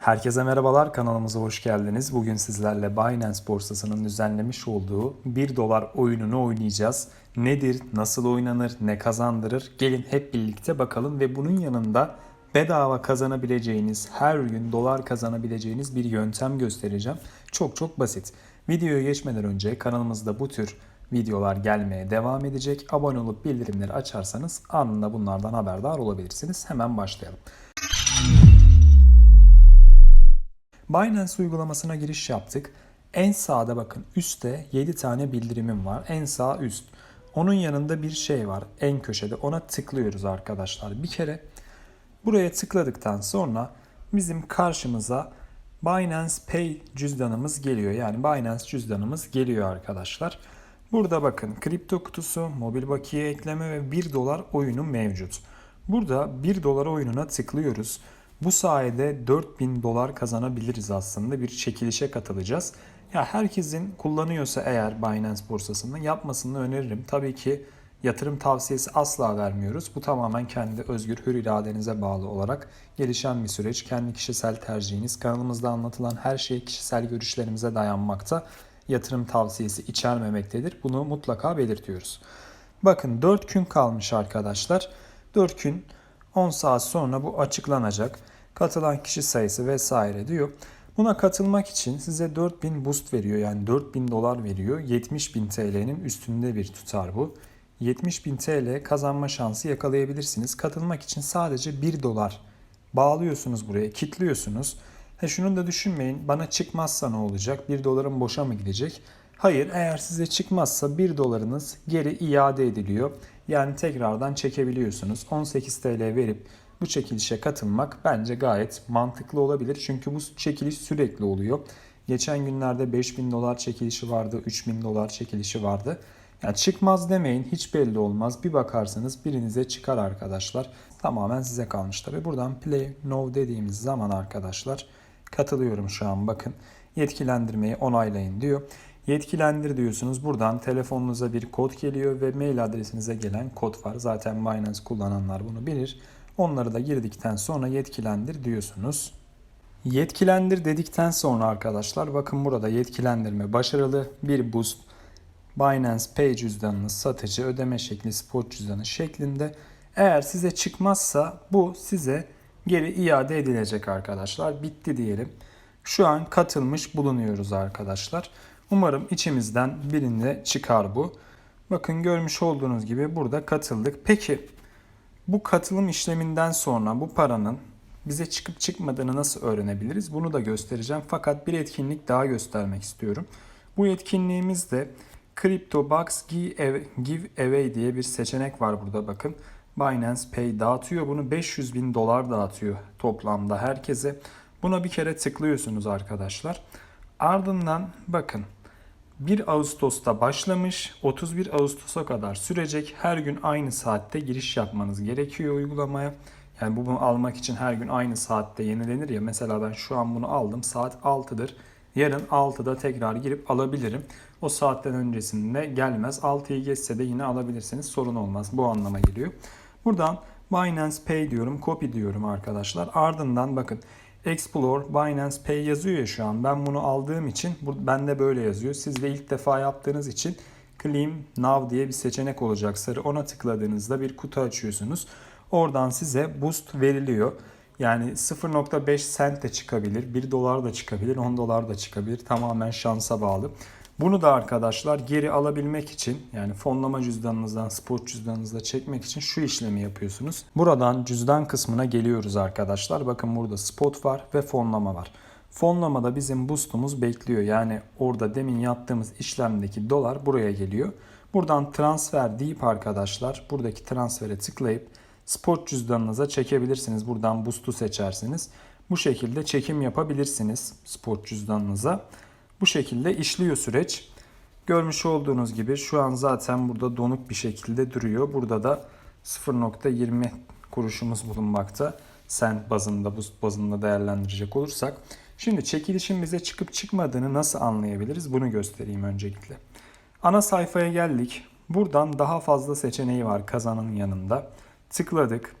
Herkese merhabalar kanalımıza hoş geldiniz. Bugün sizlerle Binance borsasının düzenlemiş olduğu 1 dolar oyununu oynayacağız. Nedir, nasıl oynanır, ne kazandırır? Gelin hep birlikte bakalım ve bunun yanında bedava kazanabileceğiniz, her gün dolar kazanabileceğiniz bir yöntem göstereceğim. Çok çok basit. Videoya geçmeden önce kanalımızda bu tür videolar gelmeye devam edecek. Abone olup bildirimleri açarsanız anında bunlardan haberdar olabilirsiniz. Hemen başlayalım. Binance uygulamasına giriş yaptık. En sağda bakın üstte 7 tane bildirimim var. En sağ üst. Onun yanında bir şey var en köşede. Ona tıklıyoruz arkadaşlar. Bir kere buraya tıkladıktan sonra bizim karşımıza Binance Pay cüzdanımız geliyor. Yani Binance cüzdanımız geliyor arkadaşlar. Burada bakın kripto kutusu, mobil bakiye ekleme ve 1 dolar oyunu mevcut. Burada 1 dolar oyununa tıklıyoruz. Bu sayede 4000 dolar kazanabiliriz aslında. Bir çekilişe katılacağız. Ya herkesin kullanıyorsa eğer Binance borsasını yapmasını öneririm. Tabii ki yatırım tavsiyesi asla vermiyoruz. Bu tamamen kendi özgür hür iradenize bağlı olarak gelişen bir süreç. Kendi kişisel tercihiniz. Kanalımızda anlatılan her şey kişisel görüşlerimize dayanmakta. Yatırım tavsiyesi içermemektedir. Bunu mutlaka belirtiyoruz. Bakın 4 gün kalmış arkadaşlar. 4 gün 10 saat sonra bu açıklanacak. Katılan kişi sayısı vesaire diyor. Buna katılmak için size 4000 boost veriyor. Yani 4000 dolar veriyor. 70.000 TL'nin üstünde bir tutar bu. 70.000 TL kazanma şansı yakalayabilirsiniz. Katılmak için sadece 1 dolar bağlıyorsunuz buraya, kitliyorsunuz. He şunu da düşünmeyin. Bana çıkmazsa ne olacak? 1 dolarım boşa mı gidecek? Hayır, eğer size çıkmazsa 1 dolarınız geri iade ediliyor. Yani tekrardan çekebiliyorsunuz. 18 TL verip bu çekilişe katılmak bence gayet mantıklı olabilir. Çünkü bu çekiliş sürekli oluyor. Geçen günlerde 5000 dolar çekilişi vardı, 3000 dolar çekilişi vardı. Yani çıkmaz demeyin hiç belli olmaz. Bir bakarsanız birinize çıkar arkadaşlar. Tamamen size kalmış tabi. Buradan play now dediğimiz zaman arkadaşlar katılıyorum şu an bakın. Yetkilendirmeyi onaylayın diyor. Yetkilendir diyorsunuz. Buradan telefonunuza bir kod geliyor ve mail adresinize gelen kod var. Zaten Binance kullananlar bunu bilir. Onları da girdikten sonra yetkilendir diyorsunuz. Yetkilendir dedikten sonra arkadaşlar bakın burada yetkilendirme başarılı bir boost Binance Pay cüzdanınız satıcı ödeme şekli spot cüzdanı şeklinde eğer size çıkmazsa bu size geri iade edilecek arkadaşlar. Bitti diyelim. Şu an katılmış bulunuyoruz arkadaşlar. Umarım içimizden birinde çıkar bu. Bakın görmüş olduğunuz gibi burada katıldık. Peki bu katılım işleminden sonra bu paranın bize çıkıp çıkmadığını nasıl öğrenebiliriz? Bunu da göstereceğim. Fakat bir etkinlik daha göstermek istiyorum. Bu etkinliğimizde CryptoBox Giveaway diye bir seçenek var burada bakın. Binance Pay dağıtıyor bunu 500 bin dolar dağıtıyor toplamda herkese. Buna bir kere tıklıyorsunuz arkadaşlar. Ardından bakın 1 Ağustos'ta başlamış, 31 Ağustos'a kadar sürecek. Her gün aynı saatte giriş yapmanız gerekiyor uygulamaya. Yani bunu almak için her gün aynı saatte yenilenir ya. Mesela ben şu an bunu aldım. Saat 6'dır. Yarın 6'da tekrar girip alabilirim. O saatten öncesinde gelmez. 6'yı geçse de yine alabilirsiniz. Sorun olmaz. Bu anlama geliyor. Buradan Binance Pay diyorum. Copy diyorum arkadaşlar. Ardından bakın Explore, Binance Pay yazıyor ya şu an. Ben bunu aldığım için bende böyle yazıyor. Siz de ilk defa yaptığınız için Claim Now diye bir seçenek olacak sarı. Ona tıkladığınızda bir kutu açıyorsunuz. Oradan size boost veriliyor. Yani 0.5 cent de çıkabilir, 1 dolar da çıkabilir, 10 dolar da çıkabilir. Tamamen şansa bağlı. Bunu da arkadaşlar geri alabilmek için yani fonlama cüzdanınızdan, spot cüzdanınızda çekmek için şu işlemi yapıyorsunuz. Buradan cüzdan kısmına geliyoruz arkadaşlar. Bakın burada spot var ve fonlama var. Fonlamada bizim boostumuz bekliyor. Yani orada demin yaptığımız işlemdeki dolar buraya geliyor. Buradan transfer deyip arkadaşlar buradaki transfere tıklayıp spot cüzdanınıza çekebilirsiniz. Buradan boost'u seçersiniz. Bu şekilde çekim yapabilirsiniz spot cüzdanınıza. Bu şekilde işliyor süreç. Görmüş olduğunuz gibi şu an zaten burada donuk bir şekilde duruyor. Burada da 0.20 kuruşumuz bulunmakta. Sen bazında, boost bazında değerlendirecek olursak. Şimdi çekilişin bize çıkıp çıkmadığını nasıl anlayabiliriz? Bunu göstereyim öncelikle. Ana sayfaya geldik. Buradan daha fazla seçeneği var kazanın yanında. Tıkladık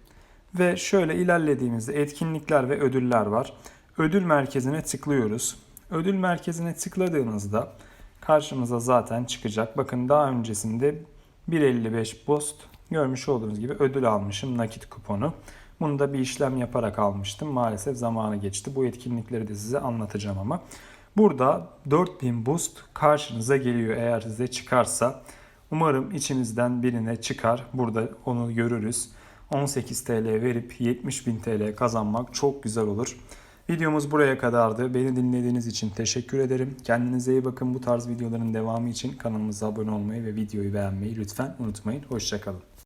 ve şöyle ilerlediğimizde etkinlikler ve ödüller var. ödül merkezine tıklıyoruz. Ödül merkezine tıkladığınızda karşımıza zaten çıkacak. Bakın daha öncesinde 1.55 post görmüş olduğunuz gibi ödül almışım nakit kuponu. Bunu da bir işlem yaparak almıştım. Maalesef zamanı geçti. Bu etkinlikleri de size anlatacağım ama. Burada 4000 boost karşınıza geliyor eğer size çıkarsa. Umarım içinizden birine çıkar. Burada onu görürüz. 18 TL verip 70.000 TL kazanmak çok güzel olur. Videomuz buraya kadardı. Beni dinlediğiniz için teşekkür ederim. Kendinize iyi bakın. Bu tarz videoların devamı için kanalımıza abone olmayı ve videoyu beğenmeyi lütfen unutmayın. Hoşçakalın.